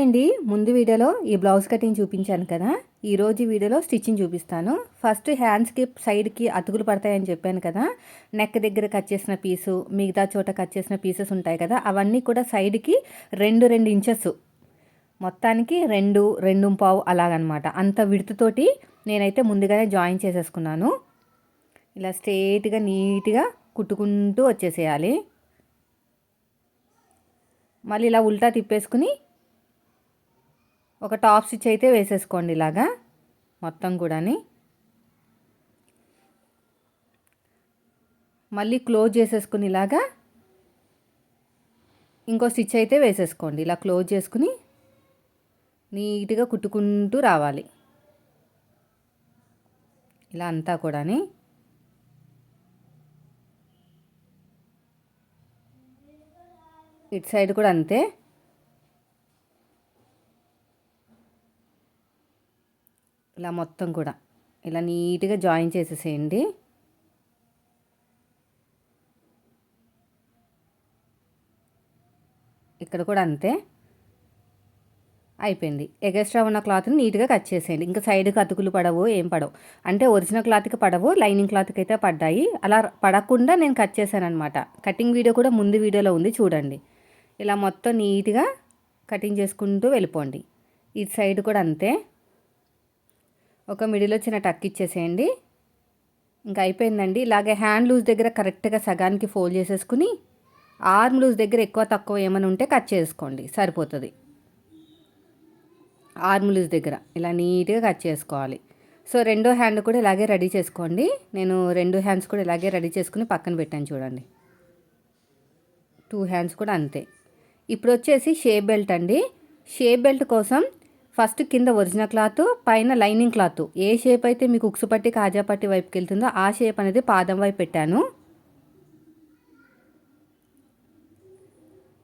అండి ముందు వీడియోలో ఈ బ్లౌజ్ కటింగ్ చూపించాను కదా. ఈరోజు వీడియోలో స్టిచ్చింగ్ చూపిస్తాను. ఫస్ట్ హ్యాండ్స్కి సైడ్కి అతుకులు పడతాయని చెప్పాను కదా. నెక్ దగ్గర కట్ చేసిన పీసు మిగతా చోట కట్ చేసిన పీసెస్ ఉంటాయి కదా. అవన్నీ కూడా సైడ్కి రెండు రెండు ఇంచెస్. మొత్తానికి రెండు రెండు పావు అలాగనమాట. అంత విడుతుతోటి నేనైతే ముందుగానే జాయిన్ చేసేసుకున్నాను. ఇలా స్ట్రేట్గా నీట్గా కుట్టుకుంటూ వచ్చేసేయాలి. మళ్ళీ ఇలా ఉల్టా తిప్పేసుకుని ఒక టాప్ స్టిచ్ అయితే వేసేసుకోండి ఇలాగా మొత్తం కూడాని. మళ్ళీ క్లోజ్ చేసేసుకుని ఇలాగా ఇంకో స్టిచ్ అయితే వేసేసుకోండి. ఇలా క్లోజ్ చేసుకుని నీట్గా కుట్టుకుంటూ రావాలి. ఇలా అంతా కూడాని. ఇటు సైడ్ కూడా అంతే. ఇలా మొత్తం కూడా. ఇలా నీట్గా జాయిన్ చేసేసేయండి. ఇక్కడ కూడా అంతే. అయిపోయింది. ఎగస్ట్రా ఉన్న క్లాత్ని నీట్గా కట్ చేసేయండి. ఇంకా సైడ్కి అతుకులు పడవు ఏం పడవు. అంటే ఒరిజినల్ క్లాత్కి పడవు లైనింగ్ క్లాత్కి అయితే పడ్డాయి. అలా పడకుండా నేను కట్ చేశాను అనమాట కటింగ్ వీడియో కూడా ముందు వీడియోలో ఉంది చూడండి. ఇలా మొత్తం నీట్గా కటింగ్ చేసుకుంటూ వెళ్ళిపోండి. ఈ సైడ్ కూడా అంతే. ఒక మిడిల్ వచ్చిన టక్ ఇచ్చేసేయండి. ఇంకా అయిపోయిందండి. ఇలాగే హ్యాండ్ లూజ్ దగ్గర కరెక్ట్గా సగానికి ఫోల్డ్ చేసేసుకుని ఆర్మ్ లూజ్ దగ్గర ఎక్కువ తక్కువ ఏమైనా ఉంటే కట్ చేసుకోండి. సరిపోతుంది. ఆర్మ్ లూజ్ దగ్గర ఇలా నీట్గా కట్ చేసుకోవాలి. సో రెండో హ్యాండ్ కూడా ఇలాగే రెడీ చేసుకోండి. నేను రెండు హ్యాండ్స్ కూడా ఇలాగే రెడీ చేసుకుని పక్కన పెట్టాను చూడండి. టూ హ్యాండ్స్ కూడా అంతే. ఇప్పుడు వచ్చేసి షేప్ బెల్ట్ అండి. షేప్ బెల్ట్ కోసం ఫస్ట్ కింద ఒరిజినల్ క్లాత్ పైన లైనింగ్ క్లాత్. ఏ షేప్ అయితే మీకు ఉక్సు పట్టి కాజా పట్టి వైపుకి వెళ్తుందో ఆ షేప్ అనేది పాదం వైపు పెట్టాను.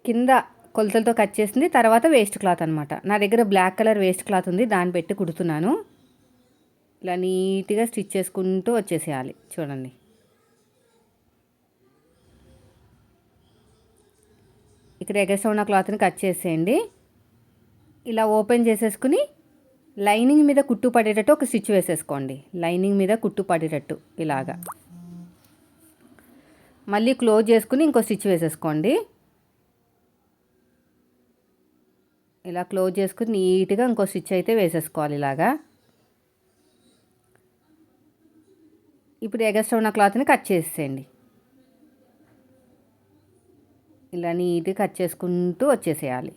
కింద కొలతలతో కట్ చేసింది తర్వాత వేస్ట్ క్లాత్ అనమాట నా దగ్గర బ్లాక్ కలర్ వేస్ట్ క్లాత్ ఉంది దాన్ని పెట్టి కుడుతున్నాను. ఇలా నీట్గా స్టిచ్ చేసుకుంటూ వచ్చేసేయాలి చూడండి. ఇక్కడ ఎగస్ట్రా ఉన్న క్లాత్ని కట్ చేసేయండి. ఇలా ఓపెన్ చేసేసుకుని లైనింగ్ మీద కుట్టు పడేటట్టు ఒక స్టిచ్ వేసేసుకోండి. లైనింగ్ మీద కుట్టు పడేటట్టు ఇలాగా. మళ్ళీ క్లోజ్ చేసుకుని ఇంకో స్టిచ్ వేసేసుకోండి. ఇలా క్లోజ్ చేసుకుని నీట్గా ఇంకో స్టిచ్ అయితే వేసేసుకోవాలి ఇలాగా. ఇప్పుడు ఎగస్ట్రా ఉన్న క్లాత్ని కట్ చేసేయండి ఇలా నీట్గా కట్ చేసుకుంటూ వచ్చేసేయాలి.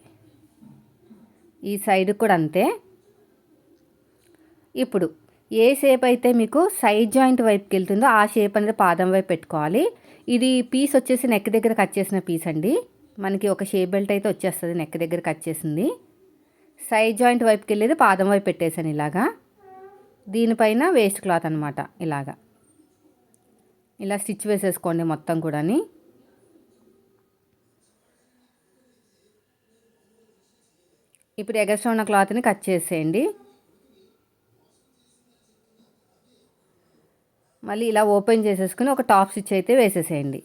ఈ సైడ్ కూడా అంతే. ఇప్పుడు ఏ షేప్ అయితే మీకు సైడ్ జాయింట్ వైపుకి వెళ్తుందో ఆ షేప్ అనేది పాదం వైపు పెట్టుకోవాలి. ఇది పీస్ వచ్చేసి నెక్ దగ్గర కట్ చేసిన పీస్ అండి. మనకి ఒక షేప్ బెల్ట్ అయితే వచ్చేస్తుంది నెక్ దగ్గర కట్ చేసింది. సైడ్ జాయింట్ వైపుకి వెళ్ళేది పాదం వైపు పెట్టేశాను ఇలాగా. దీనిపైన వేస్ట్ క్లాత్ అనమాట ఇలాగా. ఇలా స్టిచ్ వేసేసుకోండి మొత్తం కూడాని. ఇప్పుడు ఎగస్ట్రా ఉన్న క్లాత్ని కట్ చేసేయండి. మళ్ళీ ఇలా ఓపెన్ చేసేసుకుని ఒక టాప్ స్టిచ్ అయితే వేసేసేయండి.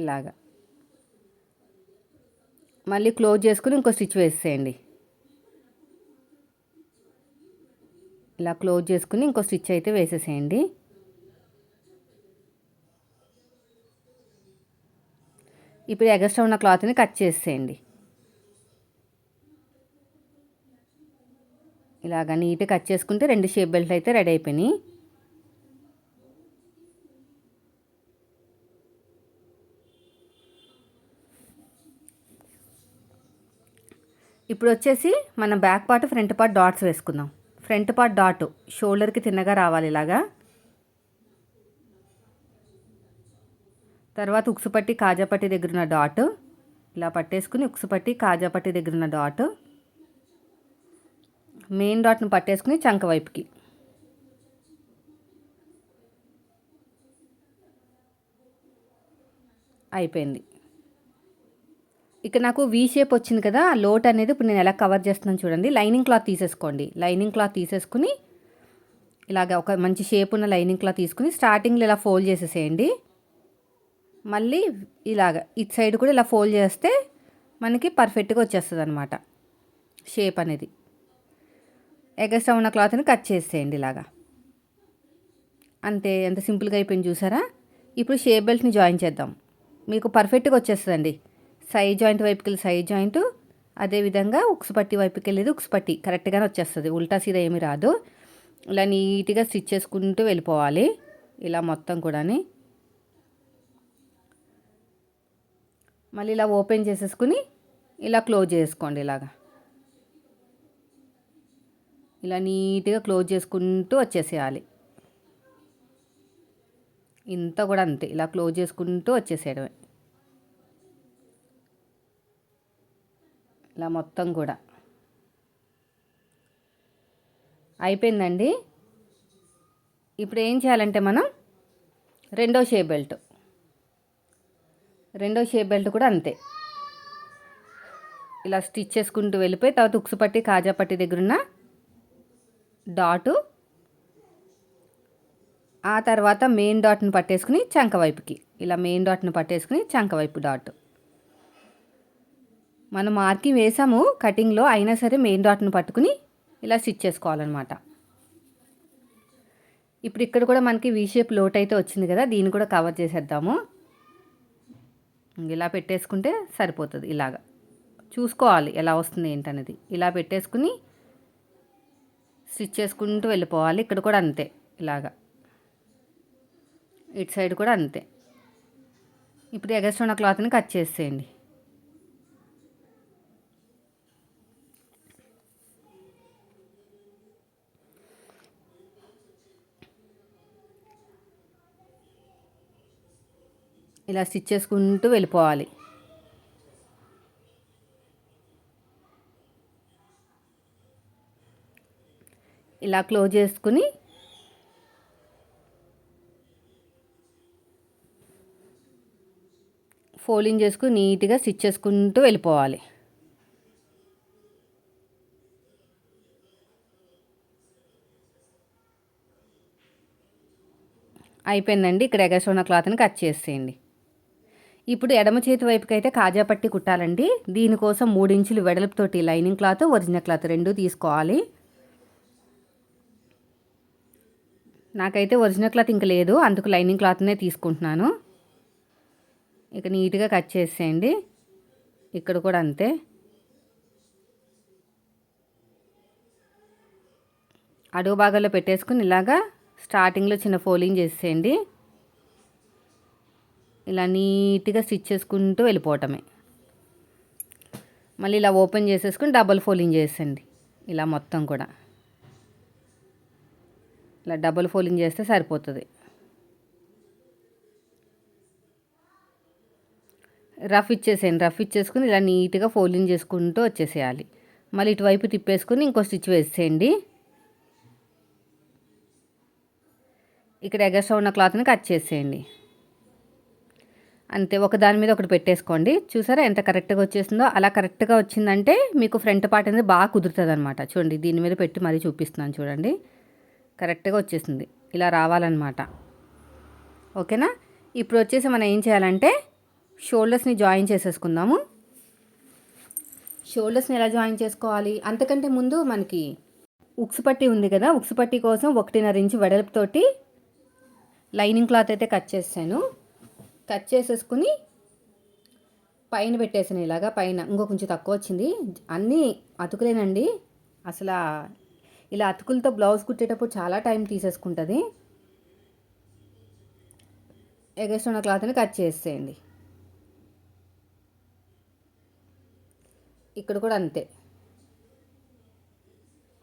ఇలాగా. మళ్ళీ క్లోజ్ చేసుకుని ఇంకో స్టిచ్ వేసేయండి ఇలా క్లోజ్ చేసుకుని ఇంకో స్టిచ్ అయితే వేసేసేయండి. ఇప్పుడు ఎగస్ట్రా ఉన్న క్లాత్ని కట్ చేసేయండి. ఇలాగ నీట్గా కట్ చేసుకుంటే రెండు షేప్ బెల్ట్ అయితే రెడీ అయిపోయినాయి. ఇప్పుడు వచ్చేసి మన back part front part dots వేసుకుందాం. ఫ్రంట్ పార్ట్ డాట్ షోల్డర్కి తిన్నగా రావాలి ఇలాగా. తర్వాత ఉక్సుపట్టి కాజాపట్టి దగ్గర ఉన్న డాట్ ఇలా పట్టేసుకుని ఉక్సుపట్టి కాజాపట్టి దగ్గర ఉన్న డాట్ మెయిన్ డాట్ను పట్టేసుకుని చంక వైపుకి. అయిపోయింది. ఇక నాకు వీ షేప్ వచ్చింది కదా లోట్ అనేది ఇప్పుడు నేను ఎలా కవర్ చేస్తున్నాను చూడండి. లైనింగ్ క్లాత్ తీసేసుకోండి. లైనింగ్ క్లాత్ తీసేసుకుని ఇలాగ ఒక మంచి షేప్ ఉన్న లైనింగ్ క్లాత్ తీసుకుని స్టార్టింగ్లో ఇలా ఫోల్డ్ చేసేసేయండి. మళ్ళీ ఇలాగ ఇటు సైడ్ కూడా ఇలా ఫోల్డ్ చేస్తే మనకి పర్ఫెక్ట్గా వచ్చేస్తుంది అనమాట షేప్ అనేది. ఎగస్ట్రా ఉన్న క్లాత్ని కట్ చేసేయండి ఇలాగా. అంతే ఎంత సింపుల్గా అయిపోయింది చూసారా? ఇప్పుడు షేప్ బెల్ట్ని జాయిన్ చేద్దాం. మీకు పర్ఫెక్ట్గా వచ్చేస్తుందండి. సైడ్ జాయింట్ వైపుకి వెళ్ళి సైడ్ జాయింట్ అదేవిధంగా ఉక్స్ పట్టి వైపుకి వెళ్ళేది ఉక్సుపట్టి కరెక్ట్గానే వచ్చేస్తుంది. ఉల్టా సీదా ఏమీ రాదు. ఇలా నీట్గా స్టిచ్ చేసుకుంటూ వెళ్ళిపోవాలి. ఇలా మొత్తం కూడాని. మళ్ళీ ఇలా ఓపెన్ చేసేసుకుని ఇలా క్లోజ్ చేసుకోండి ఇలాగా. ఇలా నీట్గా క్లోజ్ చేసుకుంటూ వచ్చేసేయాలి. ఇంత కూడా అంతే ఇలా క్లోజ్ చేసుకుంటూ వచ్చేసేయడమే. ఇలా మొత్తం కూడా. అయిపోయిందండి. ఇప్పుడు ఏం చేయాలంటే మనం రెండో షే బెల్ట్. రెండో షేప్ బెల్ట్ కూడా అంతే. ఇలా స్టిచ్ చేసుకుంటూ వెళ్ళిపోయి తర్వాత ఉక్సు పట్టి కాజా పట్టి దగ్గర ఉన్న డాటు. ఆ తర్వాత మెయిన్ డాట్ని పట్టేసుకుని చంక వైపుకి. ఇలా మెయిన్ డాట్ని పట్టేసుకుని చంక వైపు డాట్. మనం మార్కింగ్ వేసాము కటింగ్లో అయినా సరే మెయిన్ డాట్ను పట్టుకుని ఇలా స్టిచ్ చేసుకోవాలన్నమాట. ఇప్పుడు ఇక్కడ కూడా మనకి వీ షేప్ లోట్ అయితే వచ్చింది కదా దీన్ని కూడా కవర్ చేసేద్దాము. ఇలా పెట్టేసుకుంటే సరిపోతుంది ఇలాగా. చూసుకోవాలి ఎలా వస్తుంది ఏంటనేది. ఇలా పెట్టేసుకుని స్టిచ్ చేసుకుంటూ వెళ్ళిపోవాలి. ఇక్కడ కూడా అంతే ఇలాగా. ఇటు సైడ్ కూడా అంతే. ఇప్పుడు ఎగస్ట్ ఉన్న క్లాత్ని కట్ చేసేయండి. ఇలా స్టిచ్ చేసుకుంటూ వెళ్ళిపోవాలి. ఇలా క్లోజ్ చేసుకుని ఫోల్డింగ్ చేసుకుని నీట్గా స్టిచ్ చేసుకుంటూ వెళ్ళిపోవాలి. అయిపోయిందండి. ఇక్కడ ఎగస్ క్లాత్ని కట్ చేసేయండి. ఇప్పుడు ఎడమ చేతి వైపుకి అయితే కాజా పట్టి కుట్టాలండి. దీనికోసం మూడించులు వెడల్పుతోటి లైనింగ్ క్లాత్ ఒరిజినల్ క్లాత్ రెండు తీసుకోవాలి. నాకైతే ఒరిజినల్ క్లాత్ ఇంక లేదు అందుకు లైనింగ్ క్లాత్నే తీసుకుంటున్నాను. ఇక నీట్గా కట్ చేసేయండి. ఇక్కడ కూడా అంతే. అడుగు భాగాల్లో పెట్టేసుకుని ఇలాగా స్టార్టింగ్లో చిన్న ఫోలింగ్ చేసేయండి. ఇలా నీట్గా స్టిచ్ చేసుకుంటూ వెళ్ళిపోవటమే. మళ్ళీ ఇలా ఓపెన్ చేసేసుకుని డబల్ ఫోలింగ్ చేసేయండి. ఇలా మొత్తం కూడా. ఇలా డబల్ ఫోలింగ్ చేస్తే సరిపోతుంది. రఫ్ ఇచ్చేసేయండి. రఫ్ ఇచ్చేసుకుని ఇలా నీట్గా ఫోల్డింగ్ చేసుకుంటూ వచ్చేసేయాలి. మళ్ళీ ఇటువైపు తిప్పేసుకుని ఇంకో స్టిచ్ వేసేయండి. ఇక్కడ ఎగస్ట్రా ఉన్న క్లాత్ని కట్ చేసేయండి. అంతే ఒక దాని మీద ఒకటి పెట్టేసుకోండి. చూసారా ఎంత కరెక్ట్గా వచ్చేసిందో? అలా కరెక్ట్గా వచ్చిందంటే మీకు ఫ్రంట్ పార్ట్ అనేది బాగా కుదురుతుంది అనమాట చూడండి దీని మీద పెట్టి మరీ చూపిస్తున్నాను చూడండి. కరెక్ట్గా వచ్చేసింది. ఇలా రావాలన్నమాట. ఓకేనా? ఇప్పుడు వచ్చేసి మనం ఏం చేయాలంటే షోల్డర్స్ని జాయిన్ చేసేసుకుందాము. షోల్డర్స్ని ఎలా జాయిన్ చేసుకోవాలి? అంతకంటే ముందు మనకి ఉక్స్ పట్టి ఉంది కదా ఉక్స్ పట్టి కోసం ఒకటిన్నర ఇంచు వెడల్పుతోటి లైనింగ్ క్లాత్ అయితే కట్ చేసాను కట్ చేసేసుకుని పైన పెట్టేసాను ఇలాగా. పైన ఇంకో కొంచెం తక్కువ వచ్చింది. అన్నీ అతుకులేనండి. అసలు ఇలా అతుకులతో బ్లౌజ్ కుట్టేటప్పుడు చాలా టైం తీసేసుకుంటుంది. ఎగస్ట్ ఉన్న క్లాత్ని కట్ చేసేయండి. ఇక్కడ కూడా అంతే.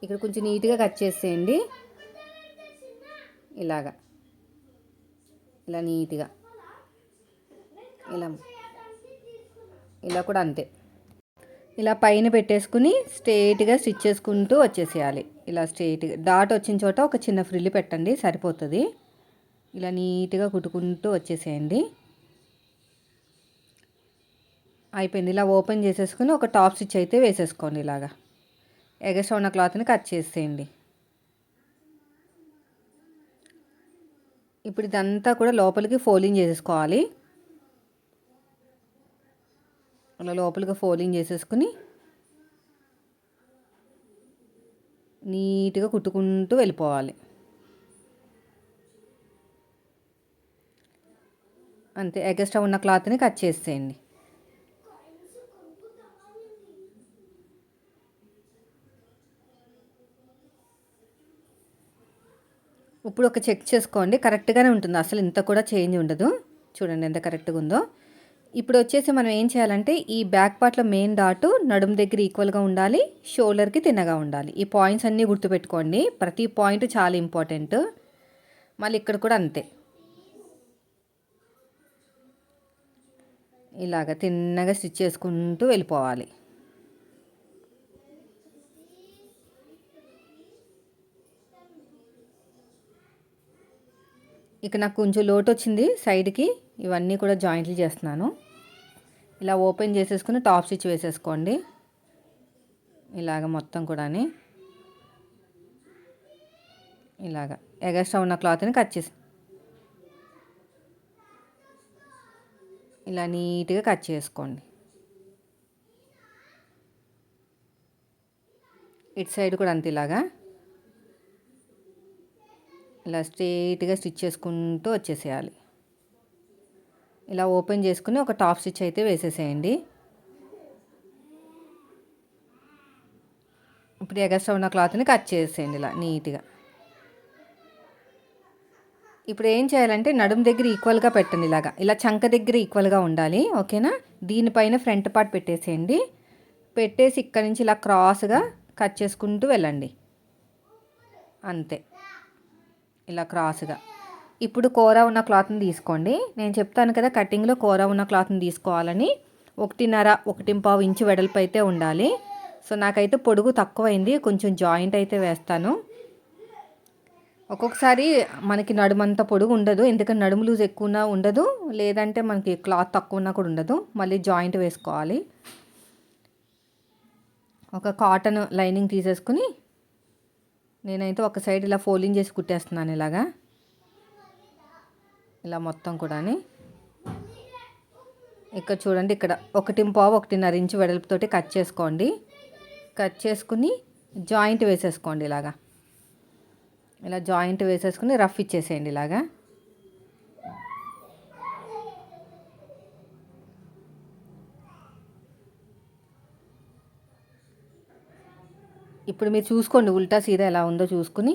ఇక్కడ కొంచెం నీట్గా కట్ చేసేయండి. ఇలాగా. ఇలా నీట్గా. ఇలా ఇలా కూడా అంతే. ఇలా పైన పెట్టేసుకుని స్ట్రెయిట్గా స్టిచ్ చేసుకుంటూ వచ్చేసేయాలి. ఇలా స్ట్రెయిట్గా డాట్ వచ్చిన చోట ఒక చిన్న ఫ్రిల్ పెట్టండి సరిపోతుంది. ఇలా నీట్గా కుట్టుకుంటూ వచ్చేసేయండి. అయిపోయింది. ఇలా ఓపెన్ చేసేసుకుని ఒక టాప్ స్టిచ్ అయితే వేసేసుకోండి ఇలాగా. ఎగస్ట్ ఉన్న క్లాత్ని కట్ చేసేయండి. ఇప్పుడు ఇదంతా కూడా లోపలికి ఫోల్డింగ్ చేసేసుకోవాలి. అలా లోపలిగా ఫోలింగ్ చేసేసుకుని నీట్గా కుట్టుకుంటూ వెళ్ళిపోవాలి. అంతే ఎగస్ట్రా ఉన్న క్లాత్ని కట్ చేసేయండి. ఇప్పుడు ఒక చెక్ చేసుకోండి కరెక్ట్గానే ఉంటుంది. అసలు ఇంత కూడా చేంజ్ ఉండదు. చూడండి ఎంత కరెక్ట్గా ఉందో. ఇప్పుడు వచ్చేసి మనం ఏం చేయాలంటే ఈ బ్యాక్ పార్ట్లో మెయిన్ డాటు నడుము దగ్గర ఈక్వల్గా ఉండాలి షోల్డర్కి తిన్నగా ఉండాలి. ఈ పాయింట్స్ అన్నీ గుర్తుపెట్టుకోండి. ప్రతి పాయింట్ చాలా ఇంపార్టెంట్. మళ్ళీ ఇక్కడ కూడా అంతే. ఇలాగ తిన్నగా స్టిచ్ చేసుకుంటూ వెళ్ళిపోవాలి. ఇక నాకు కొంచెం లోటు వచ్చింది సైడ్కి. ఇవన్నీ కూడా జాయింట్లు చేస్తున్నాను. ఇలా ఓపెన్ చేసేసుకుని టాప్ స్టిచ్ వేసేసుకోండి. ఇలాగ మొత్తం కూడా ఇలాగ ఎగస్ట్రా ఉన్న క్లాత్ని కట్ చేసి ఇలా నీట్గా కట్ చేసుకోండి. ఇటు సైడ్ కూడా అంతే ఇలాగా. ఇలా స్ట్రైట్గా స్టిచ్ చేసుకుంటూ వచ్చేసేయాలి. ఇలా ఓపెన్ చేసుకుని ఒక టాప్ స్టిచ్ అయితే వేసేసేయండి. ఇప్పుడు ఎగస్ట్రా ఉన్న క్లాత్ని కట్ చేసేయండి ఇలా నీట్గా. ఇప్పుడు ఏం చేయాలంటే నడుము దగ్గర ఈక్వల్గా పెట్టండి ఇలాగా. ఇలా చంక దగ్గర ఈక్వల్గా ఉండాలి ఓకేనా? దీనిపైన ఫ్రంట్ పార్ట్ పెట్టేసేయండి. పెట్టేసి ఇక్కడ నుంచి ఇలా క్రాస్గా కట్ చేసుకుంటూ వెళ్ళండి. అంతే. ఇలా క్రాస్గా. ఇప్పుడు కూర ఉన్న క్లాత్ని తీసుకోండి. నేను చెప్తాను కదా కటింగ్లో కూర ఉన్న క్లాత్ని తీసుకోవాలని. ఒకటిన్నర ఒకటి పావు ఇంచు వెడల్పు అయితే ఉండాలి. సో నాకైతే పొడుగు తక్కువైంది. కొంచెం జాయింట్ అయితే వేస్తాను. ఒక్కొక్కసారి మనకి నడుమంత పొడుగు ఉండదు. ఎందుకంటే నడుము లూజ్ ఎక్కువ ఉండదు. లేదంటే మనకి క్లాత్ తక్కువ ఉన్నా కూడా ఉండదు. మళ్ళీ జాయింట్ వేసుకోవాలి. ఒక కాటన్ లైనింగ్ తీసేసుకుని నేనైతే ఒక సైడ్ ఇలా ఫోల్డింగ్ చేసి కుట్టేస్తున్నాను ఇలాగా. ఇలా మొత్తం కూడా ఇక్కడ చూడండి ఇక్కడ ఒకటి పావు ఒకటిన్నర ఇంచు వెడల్పుతోటి కట్ చేసుకోండి. కట్ చేసుకుని జాయింట్ వేసేసుకోండి ఇలాగా. ఇలా జాయింట్ వేసేసుకుని రఫ్ ఇచ్చేసేయండి ఇలాగా. ఇప్పుడు మీరు చూసుకోండి ఉల్టా సీదా ఎలా ఉందో చూసుకుని.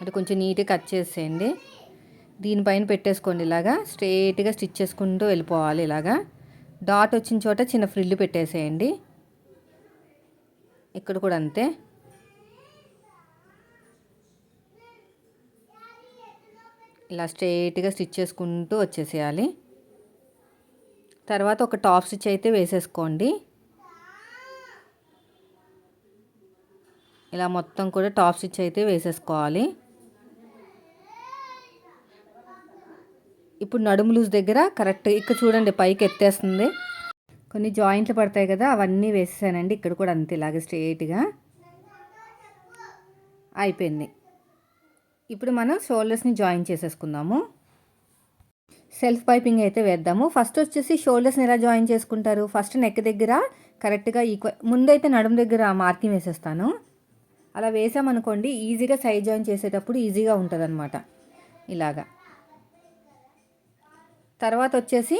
అంటే కొంచెం నీట్గా కట్ చేసేయండి. దీనిపైన పెట్టేసుకోండి ఇలాగా. స్ట్రేట్గా స్టిచ్ చేసుకుంటూ వెళ్ళిపోవాలి ఇలాగా. డాట్ వచ్చిన చోట చిన్న ఫ్రిల్లు పెట్టేసేయండి. ఇక్కడ కూడా అంతే. ఇలా స్ట్రేట్గా స్టిచ్ చేసుకుంటూ వచ్చేసేయాలి. తర్వాత ఒక టాప్ స్టిచ్ అయితే వేసేసుకోండి. ఇలా మొత్తం కూడా టాప్ స్టిచ్ అయితే వేసేసుకోవాలి. ఇప్పుడు నడుము లూజ్ దగ్గర కరెక్ట్ ఇక్కడ చూడండి పైకి ఎత్తేస్తుంది. కొన్ని జాయింట్లు పడతాయి కదా అవన్నీ వేసేసానండి. ఇక్కడ కూడా అంతే ఇలాగే స్ట్రేట్గా. అయిపోయింది. ఇప్పుడు మనం షోల్డర్స్ని జాయిన్ చేసేసుకుందాము. సెల్ఫ్ పైపింగ్ అయితే వేద్దాము. ఫస్ట్ వచ్చేసి షోల్డర్స్ని ఎలా జాయిన్ చేసుకుంటారు? ఫస్ట్ నెక్ దగ్గర కరెక్ట్గా ఈక్వల్ ముందైతే నడుము దగ్గర మార్కింగ్ వేసేస్తాను. అలా వేసామనుకోండి ఈజీగా సైడ్ జాయిన్ చేసేటప్పుడు ఈజీగా ఉంటుంది అనమాట ఇలాగా. తర్వాత వచ్చేసి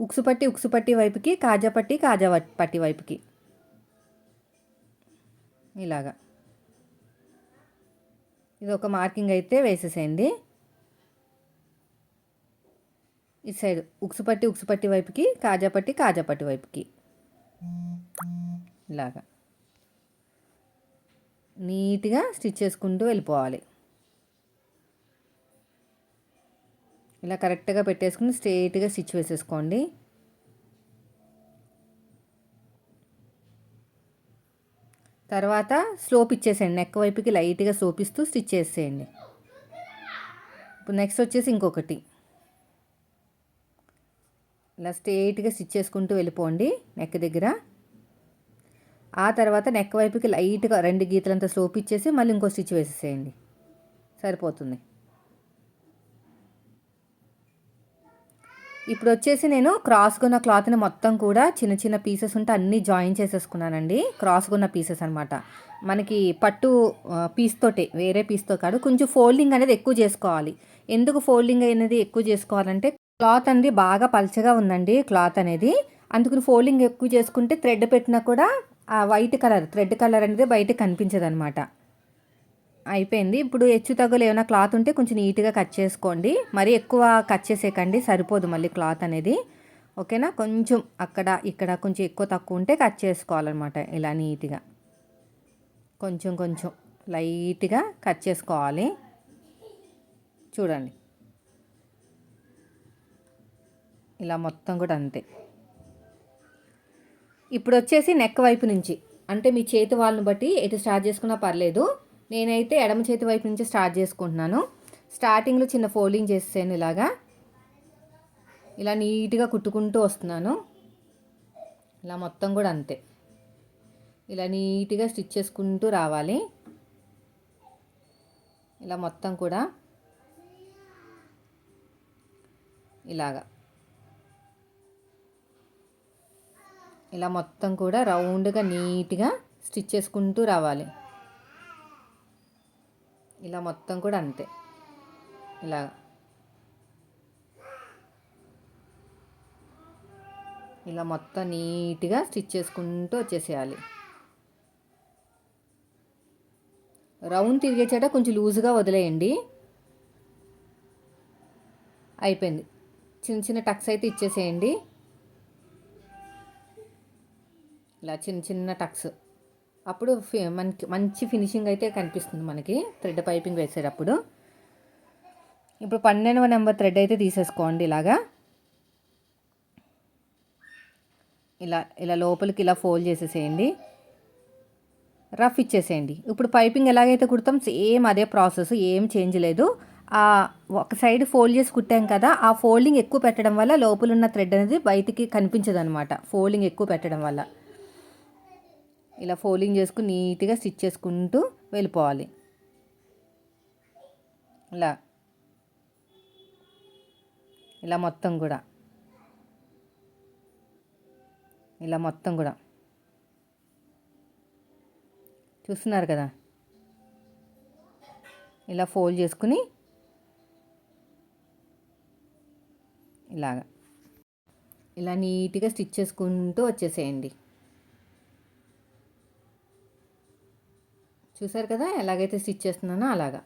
ఉక్సు పట్టి ఉక్సు పట్టి వైపుకి కాజా పట్టి కాజా పట్టి వైపుకి. ఇలాగా. ఇది ఒక మార్కింగ్ అయితే వేసేసేయండి. ఇటు సైడ్ ఉక్సు పట్టి ఉక్సు పట్టి వైపుకి కాజా పట్టి కాజా పట్టి వైపుకి. ఇలాగా. నీట్గా స్టిచ్ చేసుకుంటూ వెళ్ళిపోవాలి. ఇలా కరెక్ట్గా పెట్టేసుకుని స్ట్రెయిట్గా స్టిచ్ వేసేసుకోండి. తర్వాత స్లోప్ ఇచ్చేసేయండి. నెక్ వైపుకి లైట్గా సోపిస్తూ ఇస్తూ స్టిచ్ చేసేయండి. ఇప్పుడు నెక్స్ట్ వచ్చేసి ఇంకొకటి. ఇలా స్ట్రెయిట్గా స్టిచ్ చేసుకుంటూ వెళ్ళిపోండి నెక్ దగ్గర. ఆ తర్వాత నెక్ వైపుకి లైట్గా రెండు గీతలంతా స్లోప్ ఇచ్చేసి మళ్ళీ ఇంకో స్టిచ్ వేసేసేయండి. సరిపోతుంది. ఇప్పుడు వచ్చేసి నేను క్రాస్కున్న క్లాత్ని మొత్తం కూడా చిన్న చిన్న పీసెస్ ఉంటే అన్నీ జాయిన్ చేసేసుకున్నానండి. క్రాస్కున్న పీసెస్ అనమాట మనకి పట్టు పీస్ తోటే వేరే పీస్తో కాదు. కొంచెం ఫోల్డింగ్ అనేది ఎక్కువ చేసుకోవాలి. ఎందుకు ఫోల్డింగ్ అనేది ఎక్కువ చేసుకోవాలంటే క్లాత్ అనేది బాగా పలచగా ఉందండి క్లాత్ అనేది. అందుకని ఫోల్డింగ్ ఎక్కువ చేసుకుంటే థ్రెడ్ పెట్టినా కూడా ఆ వైట్ కలర్ థ్రెడ్ కలర్ అనేది బయటకు కనిపించదు అనమాట అయిపోయింది. ఇప్పుడు హెచ్చు తగ్గులు ఏమైనా క్లాత్ ఉంటే కొంచెం నీట్గా కట్ చేసుకోండి. మరీ ఎక్కువ కట్ చేసేకండి సరిపోదు మళ్ళీ క్లాత్ అనేది. ఓకేనా? కొంచెం అక్కడ ఇక్కడ కొంచెం ఎక్కువ తక్కువ ఉంటే కట్ చేసుకోవాలన్నమాట. ఇలా నీట్గా. కొంచెం కొంచెం లైట్గా కట్ చేసుకోవాలి. చూడండి. ఇలా మొత్తం కూడా అంతే. ఇప్పుడు వచ్చేసి నెక్ వైపు నుంచి. అంటే మీ చేతి వాళ్ళని బట్టి ఎటు స్టార్ట్ చేసుకున్నా పర్లేదు. నేనైతే ఎడమ చేతి వైపు నుంచి స్టార్ట్ చేసుకుంటున్నాను. స్టార్టింగ్లో చిన్న ఫోల్డింగ్ చేసాను ఇలాగా. ఇలా నీట్గా కుట్టుకుంటూ వస్తున్నాను. ఇలా మొత్తం కూడా అంతే. ఇలా నీట్గా స్టిచ్ చేసుకుంటూ రావాలి. ఇలా మొత్తం కూడా ఇలాగా. ఇలా మొత్తం కూడా రౌండ్గా నీట్గా స్టిచ్ చేసుకుంటూ రావాలి. ఇలా మొత్తం కూడా అంతే. ఇలా. ఇలా మొత్తం నీట్గా స్టిచ్ చేసుకుంటూ వచ్చేసేయాలి. రౌండ్ తిరిగేచేట కొంచెం లూజ్గా వదిలేయండి. అయిపోయింది. చిన్న చిన్న టక్స్ అయితే ఇచ్చేసేయండి. ఇలా చిన్న చిన్న టక్స్. అప్పుడు మనకి మంచి ఫినిషింగ్ అయితే కనిపిస్తుంది మనకి థ్రెడ్ పైపింగ్ వేసేటప్పుడు. ఇప్పుడు పన్నెండవ నెంబర్ థ్రెడ్ అయితే తీసేసుకోండి ఇలాగా. ఇలా ఇలా లోపలికి ఇలా ఫోల్డ్ చేసేసేయండి. రఫ్ ఇచ్చేసేయండి. ఇప్పుడు పైపింగ్ ఎలాగైతే కుడతాం సేమ్ అదే ప్రాసెస్ ఏం చేంజ్ లేదు. ఒక సైడ్ ఫోల్డ్ చేసి కుట్టాం కదా ఆ ఫోల్డింగ్ ఎక్కువ పెట్టడం వల్ల లోపల ఉన్న థ్రెడ్ అనేది బయటికి కనిపించదు అనమాట ఫోల్డింగ్ ఎక్కువ పెట్టడం వల్ల. ఇలా ఫోల్డింగ్ చేసుకుని నీట్గా స్టిచ్ చేసుకుంటూ వెళ్ళిపోవాలి. ఇలా. ఇలా మొత్తం కూడా. ఇలా మొత్తం కూడా. చూస్తున్నారు కదా? ఇలా ఫోల్డ్ చేసుకుని ఇలాగా. ఇలా నీట్గా స్టిచ్ చేసుకుంటూ వచ్చేసేయండి. చూసారు కదా? ఎలాగైతే స్టిచ్ చేస్తున్నానో అలాగా.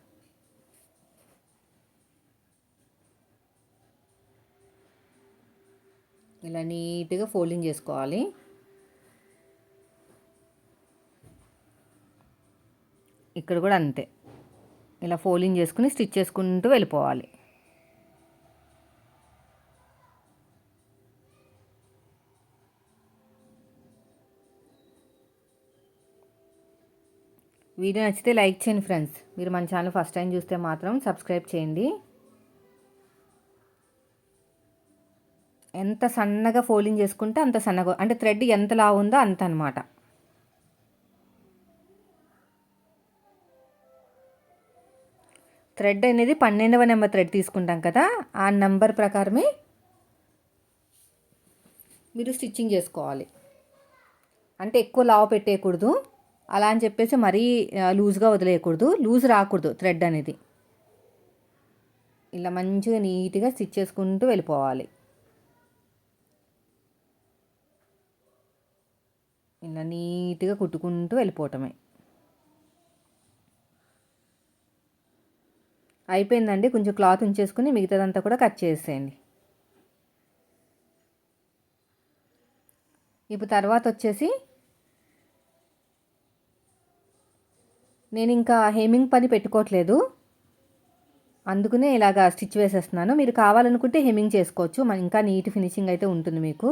ఇలా నీట్గా ఫోల్డింగ్ చేసుకోవాలి. ఇక్కడ కూడా అంతే. ఇలా ఫోల్డింగ్ చేసుకుని స్టిచ్ చేసుకుంటూ వెళ్ళిపోవాలి. వీడియో నచ్చితే లైక్ చేయండి ఫ్రెండ్స్. మీరు మన ఛానల్ ఫస్ట్ టైం చూస్తే మాత్రం సబ్స్క్రైబ్ చేయండి. ఎంత సన్నగా ఫోల్డింగ్ చేసుకుంటే అంత సన్నగా అంటే థ్రెడ్ ఎంత లా ఉందో అంత అనమాట థ్రెడ్ అనేది పన్నెండవ నెంబర్ థ్రెడ్ తీసుకుంటాం కదా ఆ నెంబర్ ప్రకారమే మీరు స్టిచ్చింగ్ చేసుకోవాలి. అంటే ఎక్కువ లావు పెట్టేయకూడదు. అలా అని చెప్పేసి మరీ లూజ్గా వదిలేయకూడదు. లూజ్ రాకూడదు థ్రెడ్ అనేది. ఇలా మంచిగా నీట్గా స్టిచ్ చేసుకుంటూ వెళ్ళిపోవాలి. ఇలా నీట్గా కుట్టుకుంటూ వెళ్ళిపోవటమే. అయిపోయిందండి. కొంచెం క్లాత్ ఉంచేసుకుని మిగతాదంతా కూడా కట్ చేసేయండి. ఇప్పుడు తర్వాత వచ్చేసి నేను ఇంకా హేమింగ్ పని పెట్టుకోవట్లేదు అందుకనే ఇలాగా స్టిచ్ వేసేస్తున్నాను. మీరు కావాలనుకుంటే హెమ్మింగ్ చేసుకోవచ్చు. మన ఇంకా నీట్ ఫినిషింగ్ అయితే ఉంటుంది మీకు.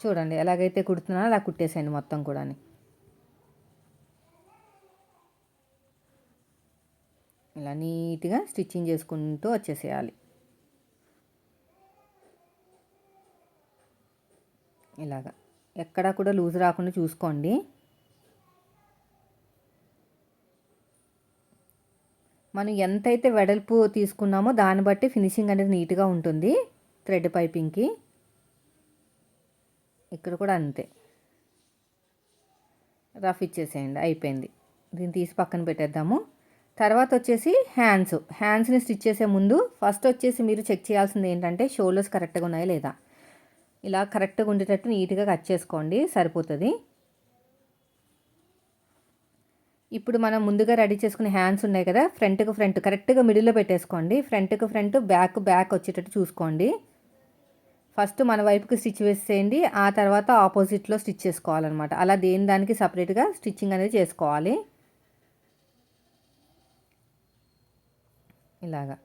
చూడండి ఎలాగైతే కుడుతున్నానో అలా కుట్టేసేయండి మొత్తం కూడా ఇలా నీట్గా స్టిచ్చింగ్ చేసుకుంటూ వచ్చేసేయాలి. ఇలాగా. ఎక్కడా కూడా లూజ్ రాకుండా చూసుకోండి. మనం ఎంతైతే వెడల్పు తీసుకున్నామో దాన్ని బట్టి ఫినిషింగ్ అనేది నీట్గా ఉంటుంది. థ్రెడ్ పైపింగ్కి. ఇక్కడ కూడా అంతే. రఫ్ ఇచ్చేసేయండి. అయిపోయింది. దీన్ని తీసి పక్కన పెట్టేద్దాము. తర్వాత వచ్చేసి హ్యాండ్స్. హ్యాండ్స్ని స్టిచ్ చేసే ముందు ఫస్ట్ వచ్చేసి మీరు చెక్ చేయాల్సింది ఏంటంటే షోల్డర్స్ కరెక్ట్గా ఉన్నాయా లేదా? ఇలా కరెక్ట్గా ఉండేటట్టు నీట్గా కట్ చేసుకోండి. సరిపోతుంది. ఇప్పుడు మనం ముందుగా రెడీ చేసుకునే హ్యాండ్స్ ఉన్నాయి కదా ఫ్రంట్కు ఫ్రంట్ కరెక్ట్గా మిడిల్లో పెట్టేసుకోండి. ఫ్రంట్కు ఫ్రంట్ బ్యాక్ బ్యాక్ వచ్చేటట్టు చూసుకోండి. ఫస్ట్ మన వైపుకి స్టిచ్ వేసేయండి. ఆ తర్వాత ఆపోజిట్లో స్టిచ్ చేసుకోవాలన్నమాట. అలా దేని దానికి సపరేట్గా స్టిచ్చింగ్ అనేది చేసుకోవాలి. ఇలాగా.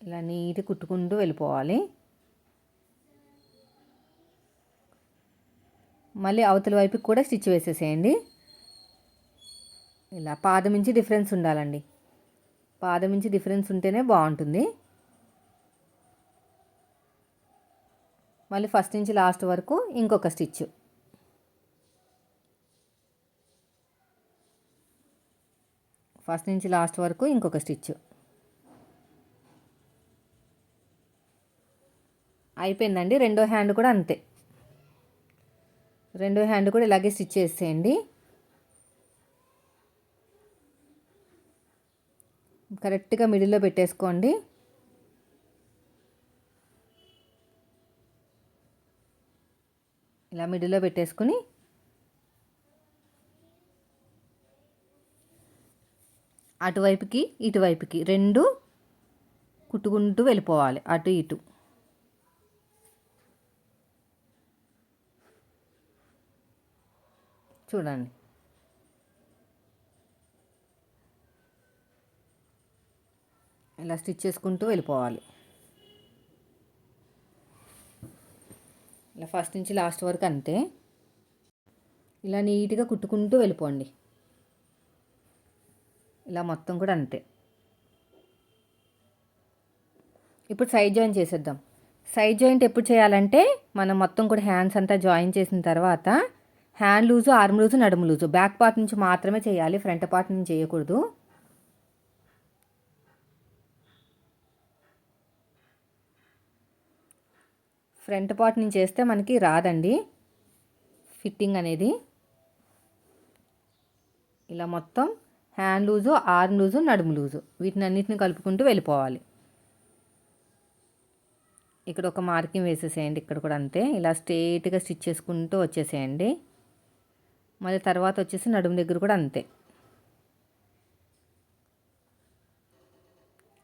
ఇలా నీట్ కుట్టుకుంటూ వెళ్ళిపోవాలి. మళ్ళీ అవతల వైపుకి కూడా స్టిచ్ వేసేసేయండి. ఇలా పాదం నుంచి డిఫరెన్స్ ఉండాలండి. పాదం నుంచి డిఫరెన్స్ ఉంటేనే బాగుంటుంది. మళ్ళీ ఫస్ట్ నుంచి లాస్ట్ వరకు ఇంకొక స్టిచ్. ఫస్ట్ నుంచి లాస్ట్ వరకు ఇంకొక స్టిచ్. అయిపోయిందండి. రెండో హ్యాండ్ కూడా అంతే. రెండో హ్యాండ్ కూడా ఇలాగే స్టిచ్ చేసేయండి. కరెక్ట్గా మిడిల్లో పెట్టేసుకోండి. ఇలా మిడిల్లో పెట్టేసుకుని అటువైపుకి ఇటువైపుకి రెండు కుట్టుకుంటూ వెళ్ళిపోవాలి. అటు ఇటు. చూడండి. ఇలా స్టిచ్ చేసుకుంటూ వెళ్ళిపోవాలి. ఇలా ఫస్ట్ నుంచి లాస్ట్ వరకు అంతే. ఇలా నీట్గా కుట్టుకుంటూ వెళ్ళిపోండి. ఇలా మొత్తం కూడా అంతే. ఇప్పుడు సైడ్ జాయిన్ చేసేద్దాం. సైడ్ జాయింట్ ఎప్పుడు చేయాలంటే మనం మొత్తం కూడా హ్యాండ్స్ అంతా జాయిన్ చేసిన తర్వాత హ్యాండ్ లూజు ఆర్మ్ లూజు నడుము లూజు. బ్యాక్ పార్ట్ నుంచి మాత్రమే చేయాలి ఫ్రంట్ పార్ట్ నుంచి చేయకూడదు. ఫ్రంట్ పార్ట్ నుంచి చేస్తే మనకి రాదండి. ఫిట్టింగ్ అనేది. ఇలా మొత్తం హ్యాండ్ లూజు ఆర్మ్ లూజు నడుము లూజు. వీటిని అన్నిటిని కలుపుకుంటూ వెళ్ళిపోవాలి. ఇక్కడ ఒక మార్కింగ్ వేసేసేయండి. ఇక్కడ కూడా అంతే. ఇలా స్ట్రేట్గా స్టిచ్ చేసుకుంటూ వచ్చేసేయండి. మళ్ళీ తర్వాత వచ్చేసి నడుము దగ్గర కూడా అంతే.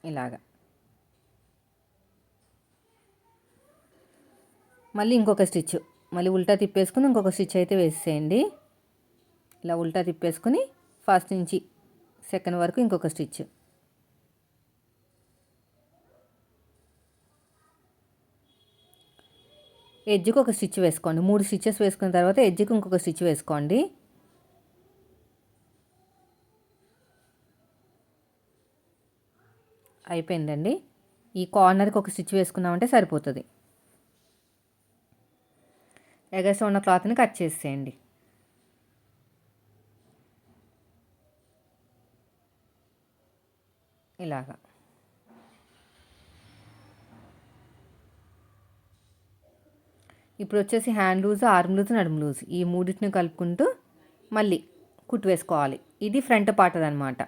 ఇలాగా. మళ్ళీ ఇంకొక స్టిచ్. మళ్ళీ ఉల్టా తిప్పేసుకుని ఇంకొక స్టిచ్ అయితే వేసేయండి. ఇలా ఉల్టా తిప్పేసుకుని ఫస్ట్ నుంచి సెకండ్ వరకు ఇంకొక స్టిచ్. ఎడ్జ్కి ఒక స్టిచ్ వేసుకోండి. మూడు స్టిచ్చెస్ వేసుకున్న తర్వాత ఎడ్జ్కి ఇంకొక స్టిచ్ వేసుకోండి. అయిపోయిందండి. ఈ కార్నర్కి ఒక స్టిచ్ వేసుకున్నామంటే సరిపోతుంది. ఎగస్ట్రా ఉన్న క్లాత్ని కట్ చేసేయండి. ఇలాగా. ఇప్పుడు వచ్చేసి హ్యాండ్ లూజ్ ఆర్మ్ లూజ్ నడుము లూజ్ ఈ మూడింటిని కలుపుకుంటూ మళ్ళీ కుట్టు వేసుకోవాలి. ఇది ఫ్రంట్ పార్ట్ అనమాట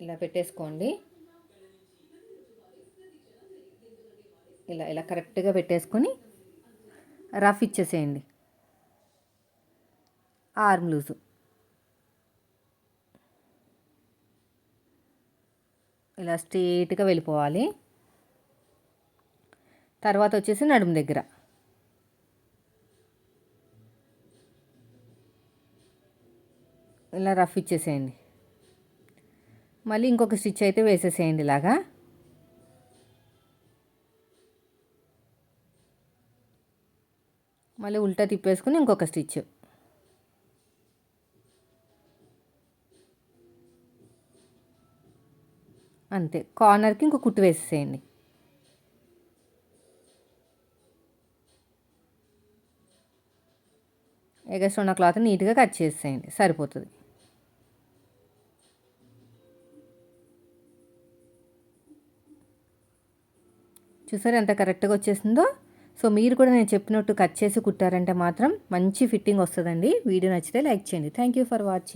ఇలా పెట్టేసుకోండి. ఇలా ఇలా కరెక్ట్గా పెట్టేసుకొని రఫ్ ఇచ్చేసేయండి. ఆర్మ్ లూజు ఇలా స్ట్రేట్గా వెళ్ళిపోవాలి. తర్వాత వచ్చేసి నడుము దగ్గర. ఇలా రఫ్ ఇచ్చేసేయండి. మళ్ళీ ఇంకొక స్టిచ్ అయితే వేసేసేయండి ఇలాగా. మళ్ళీ ఉల్టా తిప్పేసుకుని ఇంకొక స్టిచ్. అంతే. కార్నర్కి ఇంకో కుట్టు వేసేసేయండి. ఎగస్ట్ ఉన్న క్లాత్ నీట్గా కట్ చేసేయండి. సరిపోతుంది. చూసారు ఎంత కరెక్ట్గా వచ్చేసిందో? సో మీరు కూడా నేను చెప్పినట్టు కట్ చేసి కుట్టారంటే మాత్రం మంచి ఫిట్టింగ్ వస్తుందండి. వీడియో నచ్చితే లైక్ చేయండి. Thank you for watching.